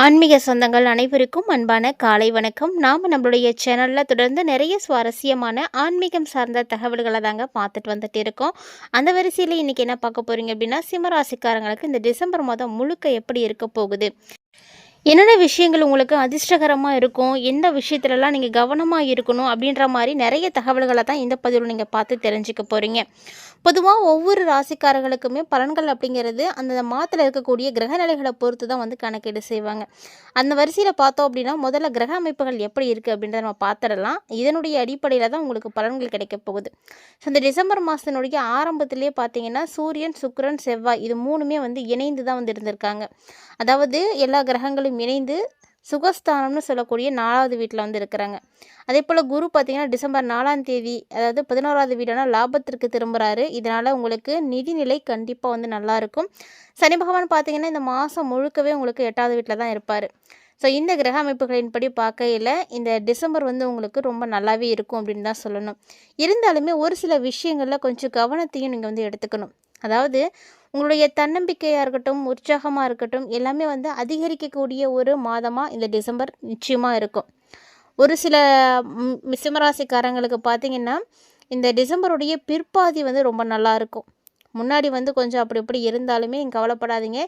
ஆன்மீக சொந்தங்கள் அனைவருக்கும் அன்பான காலை வணக்கம். நாம் நம்மளுடைய சேனலில் தொடர்ந்து நிறைய சுவாரஸ்யமான ஆன்மீகம் சார்ந்த தகவல்களை தாங்க பார்த்துட்டு வந்துட்டு இருக்கோம். அந்த வரிசையில் இன்றைக்கி என்ன பார்க்க போகிறீங்க அப்படின்னா சிம்மராசிக்காரங்களுக்கு இந்த டிசம்பர் மாதம் முழுக்க எப்படி இருக்க போகுது? என்னென்ன விஷயங்கள் உங்களுக்கு அதிர்ஷ்டகரமாக இருக்கும்? எந்த விஷயத்துலலாம் நீங்கள் கவனமாக இருக்கணும்? அப்படின்ற மாதிரி நிறைய தகவல்களை தான் இந்த பதிவில் நீங்கள் பார்த்து தெரிஞ்சுக்க போகிறீங்க பொதுவாக ஒவ்வொரு ராசிக்காரர்களுக்குமே பலன்கள் அப்படிங்கிறது அந்த மாதத்தில் இருக்கக்கூடிய கிரகநிலைகளை பொறுத்து தான் வந்து கணக்கீடு செய்வாங்க. அந்த வரிசையில் பார்த்தோம் அப்படின்னா முதல்ல கிரக அமைப்புகள் எப்படி இருக்குது அப்படின்றத நம்ம பார்த்துடலாம். இதனுடைய அடிப்படையில் தான் உங்களுக்கு பலன்கள் கிடைக்க போகுது. ஸோ இந்த டிசம்பர் மாதத்தினுடைய ஆரம்பத்திலே பார்த்தீங்கன்னா சூரியன் சுக்கரன் செவ்வாய் இது மூணுமே வந்து இணைந்து தான் வந்து இருந்திருக்காங்க. அதாவது எல்லா கிரகங்களும் இணைந்து சுகஸ்தானம்னு சொல்லக்கூடிய நாலாவது வீட்டில் வந்து இருக்கிறாங்க. அதே போல் குரு பார்த்தீங்கன்னா டிசம்பர் நாலாம் தேதி அதாவது பதினோராவது வீடான லாபத்திற்கு திரும்புகிறாரு இதனால் உங்களுக்கு நிதிநிலை கண்டிப்பாக வந்து நல்லாயிருக்கும் சனி பகவான் பார்த்தீங்கன்னா இந்த மாதம் முழுக்கவே உங்களுக்கு எட்டாவது வீட்டில் தான் இருப்பார். ஸோ இந்த கிரக அமைப்புகளின்படி பார்க்கையில் இந்த டிசம்பர் வந்து உங்களுக்கு ரொம்ப நல்லாவே இருக்கும் அப்படின்னு தான் சொல்லணும். இருந்தாலுமே ஒரு சில விஷயங்களில் கொஞ்சம் கவனத்தையும் நீங்கள் வந்து எடுத்துக்கணும். அதாவது உங்களுடைய தன்னம்பிக்கையாக இருக்கட்டும் உற்சாகமாக இருக்கட்டும் எல்லாமே வந்து அதிகரிக்கக்கூடிய ஒரு மாதமாக இந்த டிசம்பர் நிச்சயமாக இருக்கும். ஒரு சில மிசிமராசிக்காரங்களுக்கு சிம்மராசிக்காரங்களுக்கு பார்த்தீங்கன்னா இந்த டிசம்பருடைய பிற்பாதி வந்து ரொம்ப நல்லா இருக்கும். முன்னாடி வந்து கொஞ்சம் அப்படி இப்படி இருந்தாலுமே நீங்கள் கவலைப்படாதீங்க.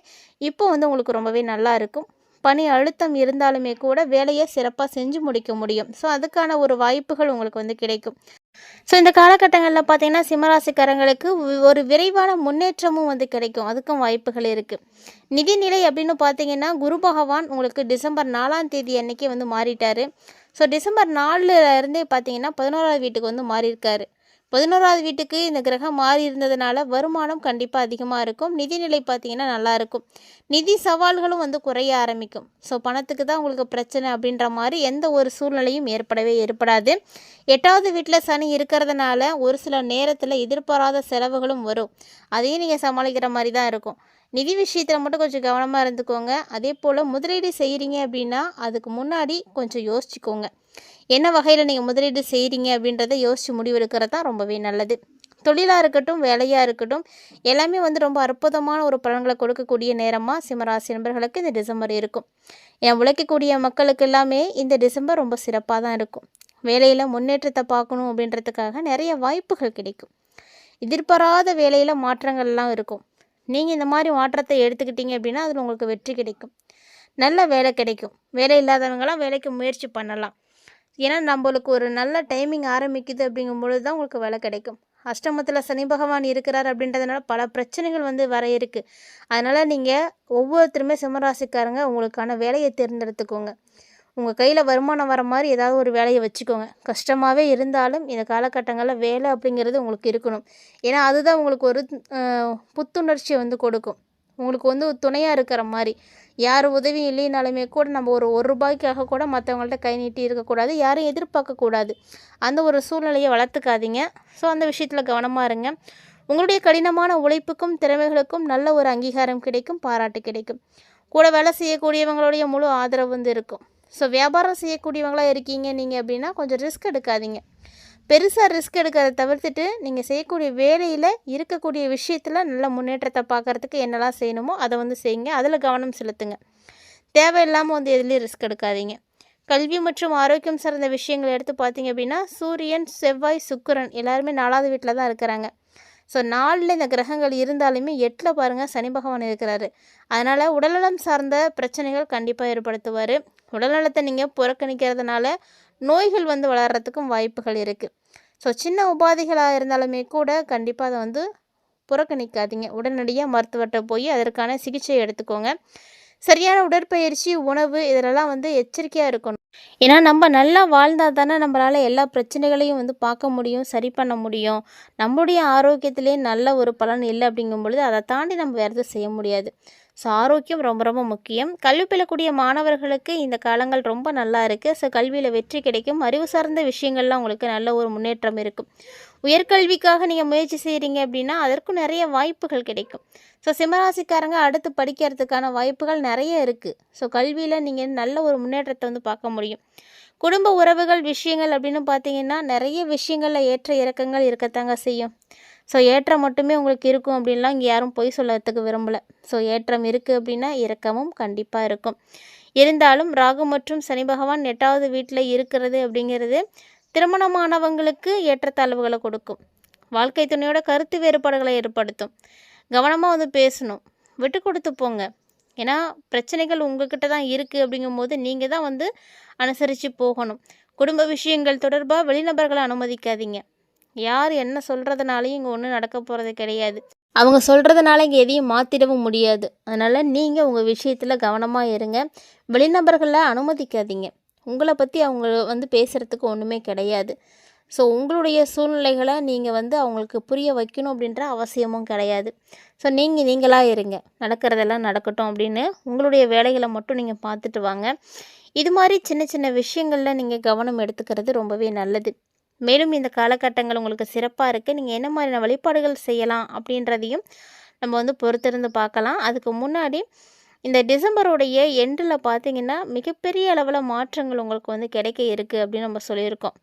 இப்போ வந்து உங்களுக்கு ரொம்பவே நல்லா இருக்கும். பணி அழுத்தம் இருந்தாலுமே கூட வேலையை சிறப்பாக செஞ்சு முடிக்க முடியும். ஸோ அதுக்கான ஒரு வாய்ப்புகள் உங்களுக்கு வந்து கிடைக்கும். ஸோ இந்த காலகட்டங்களில் பார்த்தீங்கன்னா சிம்மராசிக்காரங்களுக்கு ஒரு விரைவான முன்னேற்றமும் வந்து கிடைக்கும். அதுக்கும் வாய்ப்புகள் இருக்குது நிதிநிலை அப்படின்னு பார்த்தீங்கன்னா குரு பகவான் உங்களுக்கு டிசம்பர் நாலாம் தேதி அன்னைக்கே வந்து மாறிட்டார். ஸோ டிசம்பர் நாலுல இருந்தே பார்த்தீங்கன்னா பதினோராவது வீட்டுக்கு வந்து மாறியிருக்காரு. பதினோராவது வீட்டுக்கு இந்த கிரகம் மாறி இருந்ததுனால வருமானம் கண்டிப்பாக அதிகமாக இருக்கும். நிதிநிலை பார்த்திங்கன்னா நல்லாயிருக்கும் நிதி சவால்களும் வந்து குறைய ஆரம்பிக்கும். ஸோ பணத்துக்கு தான் உங்களுக்கு பிரச்சனை அப்படின்ற மாதிரி எந்த ஒரு சூழ்நிலையும் ஏற்படவே ஏற்படாது. எட்டாவது வீட்டில் சனி இருக்கிறதுனால ஒரு சில நேரத்தில் எதிர்பாராத செலவுகளும் வரும். அதையும் நீங்கள் சமாளிக்கிற மாதிரி தான் இருக்கும். நிதி விஷயத்தில் மட்டும் கொஞ்சம் கவனமாக இருந்துக்கோங்க. அதே போல் முதலீடு செய்கிறீங்க அப்படின்னா அதுக்கு முன்னாடி கொஞ்சம் யோசிச்சுக்கோங்க. என்ன வகையில் நீங்கள் முதலீடு செய்கிறீங்க அப்படின்றத யோசித்து முடிவெடுக்கிறது தான் ரொம்பவே நல்லது. தொழிலாக இருக்கட்டும் வேலையாக இருக்கட்டும் எல்லாமே வந்து ரொம்ப அற்புதமான ஒரு பலன்களை கொடுக்கக்கூடிய நேரமாக சிம்மராசி நண்பர்களுக்கு இந்த டிசம்பர் இருக்கும். என் உழைக்கக்கூடிய மக்களுக்கு எல்லாமே இந்த டிசம்பர் ரொம்ப சிறப்பாக தான் இருக்கும். வேலையில் முன்னேற்றத்தை பார்க்கணும் அப்படின்றதுக்காக நிறைய வாய்ப்புகள் கிடைக்கும். எதிர்பாராத வேலையில் மாற்றங்கள்லாம் இருக்கும். நீங்கள் இந்த மாதிரி மாற்றத்தை எடுத்துக்கிட்டீங்க அப்படின்னா அதில் உங்களுக்கு வெற்றி கிடைக்கும். நல்ல வேலை கிடைக்கும். வேலை இல்லாதவங்களாம் வேலைக்கு முயற்சி பண்ணலாம். ஏன்னா நம்மளுக்கு ஒரு நல்ல டைமிங் ஆரம்பிக்குது அப்படிங்கும் பொழுது தான் உங்களுக்கு வேலை கிடைக்கும். அஷ்டமத்தில் சனி பகவான் இருக்கிறார் அப்படின்றதுனால பல பிரச்சனைகள் வந்து வர இருக்குது அதனால் நீங்கள் ஒவ்வொருத்தருமே சிம்மராசிக்காரங்க உங்களுக்கான வேலையை தேர்ந்தெடுத்துக்கோங்க. உங்கள் கையில் வருமானம் வர மாதிரி ஏதாவது ஒரு வேலையை வச்சுக்கோங்க. கஷ்டமாகவே இருந்தாலும் இந்த காலகட்டங்களில் வேலை அப்படிங்கிறது உங்களுக்கு இருக்கணும். ஏன்னா அதுதான் உங்களுக்கு ஒரு புத்துணர்ச்சியை வந்து கொடுக்கும். உங்களுக்கு வந்து துணையாக இருக்கிற மாதிரி. யார் உதவி இல்லைனாலுமே கூட நம்ம ஒரு ஒரு ரூபாய்க்காக கூட மற்றவங்கள்ட்ட கை நீட்டி இருக்கக்கூடாது. யாரும் எதிர்பார்க்கக்கூடாது. அந்த ஒரு சூழ்நிலையை வளர்த்துக்காதீங்க. ஸோ அந்த விஷயத்தில் கவனமாக இருங்க. உங்களுடைய கடினமான உழைப்புக்கும் திறமைகளுக்கும் நல்ல ஒரு அங்கீகாரம் கிடைக்கும் பாராட்டு கிடைக்கும். கூட வேலை செய்யக்கூடியவங்களுடைய முழு ஆதரவு வந்து இருக்கும். ஸோ வியாபாரம் செய்யக்கூடியவங்களாக இருக்கீங்க நீங்கள் அப்படின்னா கொஞ்சம் ரிஸ்க் எடுக்காதீங்க. பெருசாக ரிஸ்க் எடுக்கிறத தவிர்த்துட்டு நீங்கள் செய்யக்கூடிய வேலையில் இருக்கக்கூடிய விஷயத்தில் நல்ல முன்னேற்றத்தை பார்க்கறதுக்கு என்னெல்லாம் செய்யணுமோ அதை வந்து செய்யுங்க. அதில் கவனம் செலுத்துங்க. தேவையில்லாமல் வந்து எதுலேயும் ரிஸ்க் எடுக்காதீங்க. கல்வி மற்றும் ஆரோக்கியம் சார்ந்த விஷயங்களை எடுத்து பார்த்தீங்க அப்படின்னா சூரியன் செவ்வாய் சுக்கரன் எல்லாருமே நாலாவது வீட்டில் தான் இருக்கிறாங்க. ஸோ நாலில் இந்த கிரகங்கள் இருந்தாலுமே எட்டில் பாருங்கள் சனி பகவான் இருக்கிறாரு. அதனால் உடல்நலம் சார்ந்த பிரச்சனைகள் கண்டிப்பாக ஏற்படுத்துவார். உடல்நலத்தை நீங்கள் புறக்கணிக்கிறதுனால நோய்கள் வந்து வளர்கிறதுக்கும் வாய்ப்புகள் இருக்குது ஸோ சின்ன உபாதைகளாக இருந்தாலுமே கூட கண்டிப்பாக அதை வந்து புறக்கணிக்காதீங்க. உடனடியாக மருத்துவர்கிட்ட போய் அதற்கான சிகிச்சை எடுத்துக்கோங்க. சரியான உடற்பயிற்சி உணவு இதிலெல்லாம் வந்து எச்சரிக்கையாக இருக்கணும். ஏன்னா நம்ம நல்லா வாழ்ந்தால் தானே நம்மளால் எல்லா பிரச்சனைகளையும் வந்து பார்க்க முடியும் சரி பண்ண முடியும். நம்முடைய ஆரோக்கியத்திலே நல்ல ஒரு பலன் இல்லை அப்படிங்கும் பொழுது அதை தாண்டி நம்ம வேறு எதுவும் செய்ய முடியாது. ஸோ ஆரோக்கியம் ரொம்ப ரொம்ப முக்கியம். கல்வி பெறக்கூடிய மாணவர்களுக்கு இந்த காலங்கள் ரொம்ப நல்லா இருக்குது ஸோ கல்வியில் வெற்றி கிடைக்கும். அறிவு சார்ந்த விஷயங்கள்லாம் உங்களுக்கு நல்ல ஒரு முன்னேற்றம் இருக்கும். உயர்கல்விக்காக நீங்கள் முயற்சி செய்கிறீங்க அப்படின்னா அதற்கும் நிறைய வாய்ப்புகள் கிடைக்கும். ஸோ சிம்மராசிக்காரங்க அடுத்து படிக்கிறதுக்கான வாய்ப்புகள் நிறைய இருக்குது ஸோ கல்வியில் நீங்கள் நல்ல ஒரு முன்னேற்றத்தை வந்து பார்க்க முடியும். குடும்ப உறவுகள் விஷயங்கள் அப்படின்னு பார்த்தீங்கன்னா நிறைய விஷயங்களில் ஏற்ற இறக்கங்கள் இருக்கத்தாங்க செய்யும். ஸோ ஏற்றம் மட்டுமே உங்களுக்கு இருக்கும் அப்படின்லாம் இங்கே யாரும் பொய் சொல்லறதுக்கு விரும்பலை. ஸோ ஏற்றம் இருக்குது அப்படின்னா இறக்கமும் கண்டிப்பாக இருக்கும். இருந்தாலும் ராகு மற்றும் சனி பகவான் எட்டாவது வீட்டில் இருக்கிறது அப்படிங்கிறது திருமணமானவங்களுக்கு ஏற்றத்தாழ்வுகளை கொடுக்கும். வாழ்க்கை துணையோட கருத்து வேறுபாடுகளை ஏற்படுத்தும். கவனமாக வந்து பேசணும். விட்டு கொடுத்து போங்க. ஏன்னா பிரச்சனைகள் உங்ககிட்ட தான் இருக்குது அப்படிங்கும்போது நீங்கள் தான் வந்து அனுசரித்து போகணும். குடும்ப விஷயங்கள் தொடர்பாக வெளிநபர்களை அனுமதிக்காதீங்க. யார் என்ன சொல்கிறதுனாலையும் இங்கே ஒன்றும் நடக்க போகிறது கிடையாது. அவங்க சொல்கிறதுனால இங்கே எதையும் மாற்றிடவும் முடியாது. அதனால் நீங்கள் உங்கள் விஷயத்தில் கவனமாக இருங்க. வெளிநபர்களை அனுமதிக்காதீங்க. உங்களை பற்றி அவங்க வந்து பேசுகிறதுக்கு ஒன்றுமே கிடையாது. ஸோ உங்களுடைய சூழ்நிலைகளை நீங்கள் வந்து அவங்களுக்கு புரிய வைக்கணும் அப்படின்ற அவசியமும் கிடையாது. ஸோ நீங்கள் நீங்களாக இருங்க. நடக்கிறதெல்லாம் நடக்கட்டும் அப்படின்னு உங்களுடைய வேலைகளை மட்டும் நீங்கள் பார்த்துட்டு வாங்க. இது மாதிரி சின்ன சின்ன விஷயங்களில் நீங்கள் கவனம் எடுத்துக்கிறது ரொம்பவே நல்லது. மேலும் இந்த காலகட்டங்கள் உங்களுக்கு சிறப்பாக இருக்குது நீங்கள் என்ன மாதிரியான வழிபாடுகள் செய்யலாம் அப்படின்றதையும் நம்ம வந்து பொறுத்திருந்து பார்க்கலாம். அதுக்கு முன்னாடி இந்த டிசம்பருடைய எண்டில் பார்த்தீங்கன்னா மிகப்பெரிய அளவில் மாற்றங்கள் உங்களுக்கு வந்து கிடைக்க இருக்குது அப்படின்னு நம்ம சொல்லியிருக்கோம்.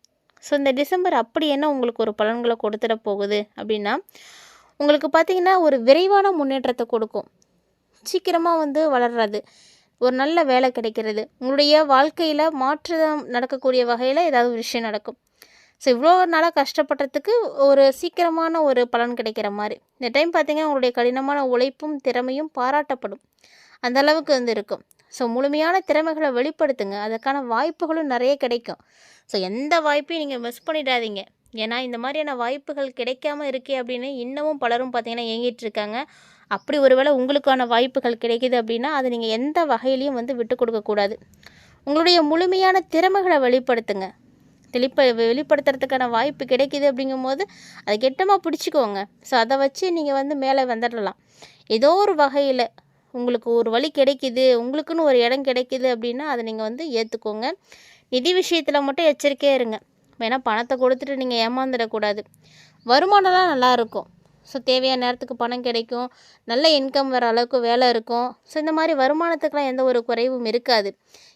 ஸோ இந்த டிசம்பர் அப்படி என்ன உங்களுக்கு ஒரு பலன்களை கொடுத்துட போகுது அப்படின்னா உங்களுக்கு பார்த்தீங்கன்னா ஒரு விரைவான முன்னேற்றத்தை கொடுக்கும். சீக்கிரமாக வந்து வளர்றது ஒரு நல்ல வேலை கிடைக்கிறது உங்களுடைய வாழ்க்கையில் மாற்றம் நடக்கக்கூடிய வகையில் ஏதாவது ஒரு விஷயம் நடக்கும். ஸோ இவ்வளோ நாளாக கஷ்டப்படுறதுக்கு ஒரு சீக்கிரமான ஒரு பலன் கிடைக்கிற மாதிரி. இந்த டைம் பார்த்தீங்கன்னா உங்களுடைய கடினமான உழைப்பும் திறமையும் பாராட்டப்படும். அந்த அளவுக்கு வந்து இருக்கும். ஸோ முழுமையான திறமைகளை வெளிப்படுத்துங்க. அதுக்கான வாய்ப்புகளும் நிறைய கிடைக்கும். ஸோ எந்த வாய்ப்பையும் நீங்கள் மிஸ் பண்ணிடாதீங்க. ஏன்னா இந்த மாதிரியான வாய்ப்புகள் கிடைக்காம இருக்கே அப்படின்னு இன்னமும் பலரும் பார்த்தீங்கன்னா இயங்கிட்டு இருக்காங்க. அப்படி ஒருவேளை உங்களுக்கான வாய்ப்புகள் கிடைக்குது அப்படின்னா அதை நீங்கள் எந்த வகையிலையும் வந்து விட்டு கொடுக்கக்கூடாது உங்களுடைய முழுமையான திறமைகளை வெளிப்படுத்துங்க. தெளிப்ப வெளிப்படுத்துறதுக்கான வாய்ப்பு கிடைக்குது அப்படிங்கும்போது அதை கெட்டமாக பிடிச்சிக்கோங்க. ஸோ அதை வச்சு நீங்கள் வந்து மேலே வந்துடலாம். ஏதோ ஒரு வகையில் உங்களுக்கு ஒரு வழி கிடைக்குது உங்களுக்குன்னு ஒரு இடம் கிடைக்குது அப்படின்னா அதை நீங்கள் வந்து ஏற்றுக்கோங்க நிதி விஷயத்தில் மட்டும் எச்சரிக்கையாக இருங்க. வேணால் பணத்தை கொடுத்துட்டு நீங்கள் ஏமாந்துடக்கூடாது. வருமானம்லாம் நல்லா இருக்கும். ஸோ தேவையான நேரத்துக்கு பணம் கிடைக்கும். நல்ல இன்கம் வர அளவுக்கு வேலை இருக்கும். ஸோ இந்த மாதிரி வருமானத்துக்கெலாம் எந்த ஒரு குறைவும் இருக்காது.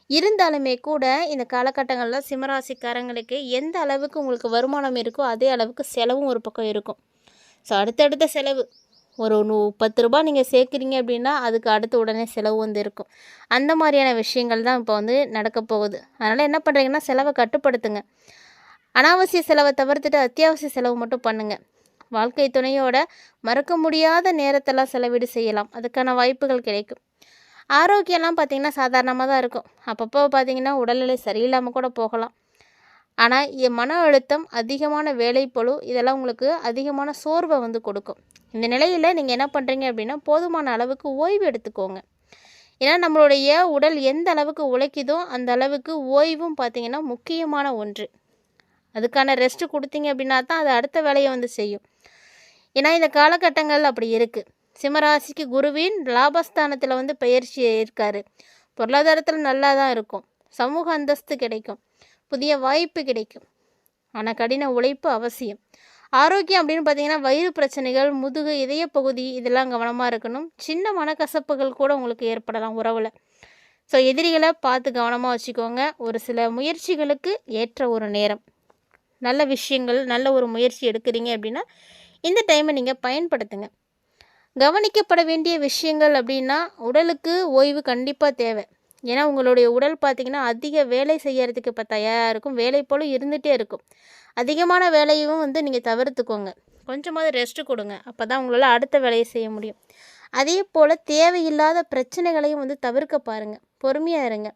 இருந்தாலுமே கூட இந்த காலகட்டங்களில் சிம்மராசிக்காரங்களுக்கு எந்த அளவுக்கு உங்களுக்கு வருமானம் இருக்கோ அதே அளவுக்கு செலவும் ஒரு பக்கம் இருக்கும். ஸோ அடுத்தடுத்த செலவு. ஒரு நூ பத்து ரூபா நீங்கள் சேர்க்குறீங்க அப்படின்னா அதுக்கு அடுத்து உடனே செலவு வந்து இருக்கும். அந்த மாதிரியான விஷயங்கள் தான் இப்போ வந்து நடக்க போகுது. அதனால் என்ன பண்ணுறீங்கன்னா செலவை கட்டுப்படுத்துங்க. அனாவசிய செலவை தவிர்த்துட்டு அத்தியாவசிய செலவு மட்டும் பண்ணுங்கள் வாழ்க்கை துணையோட மறக்க முடியாத நேரத்தெல்லாம் செலவீடு செய்யலாம். அதுக்கான வாய்ப்புகள் கிடைக்கும். ஆரோக்கியம்லாம் பார்த்திங்கன்னா சாதாரணமாக தான் இருக்கும். அப்பப்போ பார்த்திங்கன்னா உடல்நிலை சரியில்லாமல் கூட போகலாம். ஆனால் மன அழுத்தம் அதிகமான வேலைப்பழு இதெல்லாம் உங்களுக்கு அதிகமான சோர்வை வந்து கொடுக்கும். இந்த நிலையில் நீங்கள் என்ன பண்ணுறீங்க அப்படின்னா போதுமான அளவுக்கு ஓய்வு எடுத்துக்கோங்க. ஏன்னா நம்மளுடைய உடல் எந்த அளவுக்கு உழைக்குதோ அந்த அளவுக்கு ஓய்வும் பார்த்திங்கன்னா முக்கியமான ஒன்று. அதுக்கான ரெஸ்ட்டு கொடுத்தீங்க அப்படின்னா தான் அது அடுத்த வேலையை வந்து செய்யும். ஏன்னா இந்த காலகட்டங்கள் அப்படி இருக்குது சிம்மராசிக்கு குருவின் லாபஸ்தானத்தில் வந்து பயிற்சி இருக்கார் பொருளாதாரத்தில் நல்லா தான் இருக்கும். சமூக அந்தஸ்து கிடைக்கும். புதிய வாய்ப்பு கிடைக்கும். ஆனால் கடின உழைப்பு அவசியம். ஆரோக்கியம் அப்படின்னு பார்த்தீங்கன்னா வயிறு பிரச்சனைகள் முதுகு இதய பகுதி இதெல்லாம் கவனமாக இருக்கணும். சின்ன மனக்கசப்புகள் கூட உங்களுக்கு ஏற்படலாம் உறவில். ஸோ எதிரிகளை பார்த்து கவனமாக வச்சுக்கோங்க. ஒரு சில முயற்சிகளுக்கு ஏற்ற ஒரு நேரம். நல்ல விஷயங்கள் நல்ல ஒரு முயற்சி எடுக்கிறீங்க அப்படின்னா இந்த டைமை நீங்கள் பயன்படுத்துங்க. கவனிக்கப்பட வேண்டிய விஷயங்கள் அப்படின்னா உடலுக்கு ஓய்வு கண்டிப்பாக தேவை. ஏன்னா உங்களுடைய உடல் பார்த்திங்கன்னா அதிக வேலை செய்யறதுக்கு இப்போ தயாராக இருக்கும். வேலை போல் இருந்துகிட்டே இருக்கும். அதிகமான வேலையும் வந்து நீங்கள் தவிர்த்துக்கோங்க. கொஞ்சமாவது ரெஸ்ட்டு கொடுங்க. அப்போ தான் உங்களால் அடுத்த வேலையை செய்ய முடியும். அதே போல் தேவையில்லாத பிரச்சனைகளையும் வந்து தவிர்க்க பாருங்கள் பொறுமையாக இருங்க.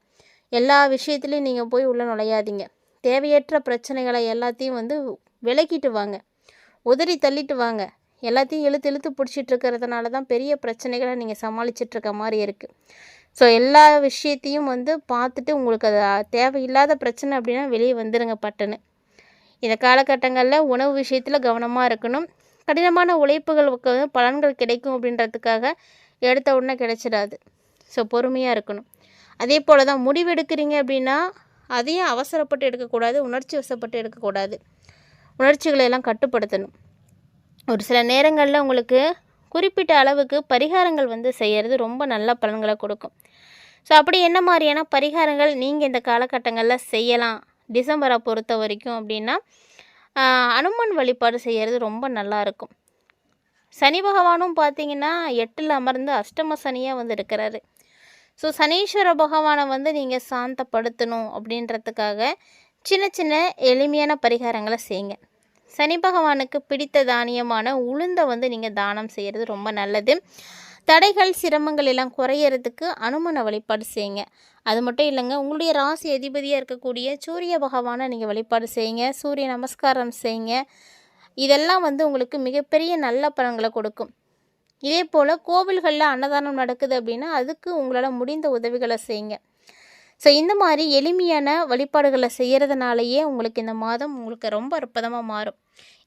எல்லா விஷயத்துலையும் நீங்கள் போய் உள்ளே நுழையாதீங்க. தேவையற்ற பிரச்சனைகளை எல்லாத்தையும் வந்து விலக்கிட்டு வாங்க. உதறி தள்ளிட்டு வாங்க. எல்லாத்தையும் இழுத்து இழுத்து பிடிச்சிட்டு இருக்கிறதுனால தான் பெரிய பிரச்சனைகளை நீங்கள் சமாளிச்சுட்டு இருக்க. மாதிரி இருக்குது ஸோ எல்லா விஷயத்தையும் வந்து பார்த்துட்டு உங்களுக்கு அது தேவையில்லாத பிரச்சனை அப்படின்னா வெளியே வந்துடுங்க பட்டுன்னு. இந்த காலகட்டங்களில் உணவு விஷயத்தில் கவனமாக இருக்கணும். கடினமான உழைப்புகளுக்கு வந்து பலன்கள் கிடைக்கும் அப்படின்றதுக்காக எடுத்த உடனே கிடைச்சிடாது. ஸோ பொறுமையாக இருக்கணும். அதே போல் தான் முடிவெடுக்கிறீங்க அப்படின்னா அதையும் அவசரப்பட்டு எடுக்கக்கூடாது உணர்ச்சி வசப்பட்டு எடுக்கக்கூடாது. உணர்ச்சிகளை எல்லாம் கட்டுப்படுத்தணும். ஒரு சில நேரங்களில் உங்களுக்கு குறிப்பிட்ட அளவுக்கு பரிகாரங்கள் வந்து செய்கிறது ரொம்ப நல்ல பலன்களை கொடுக்கும். ஸோ அப்படி என்ன மாதிரியான பரிகாரங்கள் நீங்கள் இந்த காலகட்டங்களில் செய்யலாம்? டிசம்பரை பொறுத்த வரைக்கும் அப்படின்னா அனுமன் வழிபாடு செய்கிறது ரொம்ப நல்லாயிருக்கும் சனி பகவானும் பார்த்தீங்கன்னா எட்டில் அமர்ந்து அஷ்டம சனியாக வந்து இருக்கிறாரு. ஸோ சனீஸ்வர பகவானை வந்து நீங்கள் சாந்தப்படுத்தணும் அப்படின்றதுக்காக சின்ன சின்ன எளிமையான பரிகாரங்களை செய்யுங்க. சனி பகவானுக்கு பிடித்த தானியமான உளுந்தை வந்து நீங்கள் தானம் செய்கிறது ரொம்ப நல்லது. தடைகள் சிரமங்கள் எல்லாம் குறையறதுக்கு அனுமனை வழிபாடு செய்யுங்க. அது மட்டும் இல்லைங்க உங்களுடைய ராசி அதிபதியாக இருக்கக்கூடிய சூரிய பகவானை நீங்கள் வழிபாடு செய்யுங்க. சூரிய நமஸ்காரம் செய்யுங்க. இதெல்லாம் வந்து உங்களுக்கு மிகப்பெரிய நல்ல பலன்களை கொடுக்கும். இதே போல் கோவில்களில் அன்னதானம் நடக்குது அப்படின்னா அதுக்கு உங்களால் முடிந்த உதவிகளை செய்யுங்க. ஸோ இந்த மாதிரி எளிமையான வழிபாடுகளை செய்கிறதுனாலயே உங்களுக்கு இந்த மாதம் உங்களுக்கு ரொம்ப அற்புதமாக மாறும்.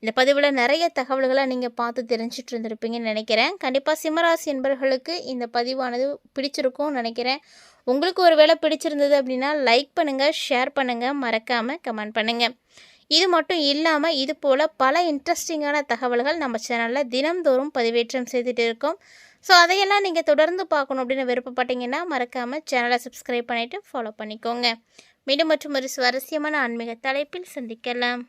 இந்த பதிவில் நிறைய தகவல்களை நீங்கள் பார்த்து தெரிஞ்சிட்டு இருந்திருப்பீங்கன்னு நினைக்கிறேன். கண்டிப்பாக சிம்மராசி என்பவர்களுக்கு இந்த பதிவானது பிடிச்சிருக்கும்னு நினைக்கிறேன். உங்களுக்கு ஒரு வேளை பிடிச்சிருந்தது அப்படின்னா லைக் பண்ணுங்கள் ஷேர் பண்ணுங்கள் மறக்காமல் கமெண்ட் பண்ணுங்கள் இது மட்டும் இல்லாமல் இது போல் பல இன்ட்ரெஸ்டிங்கான தகவல்கள் நம்ம சேனலில் தினம்தோறும் பதிவேற்றம் செய்துட்டு இருக்கோம். ஸோ அதையெல்லாம் நீங்கள் தொடர்ந்து பார்க்கணும் அப்படின்னு விருப்பப்பட்டீங்கன்னா மறக்காமல் சேனலை சப்ஸ்கிரைப் பண்ணிவிட்டு ஃபாலோ பண்ணிக்கோங்க. மீண்டும் மற்றும் ஒரு சுவாரஸ்யமான ஆன்மீக தலைப்பில் சந்திக்கலாம்.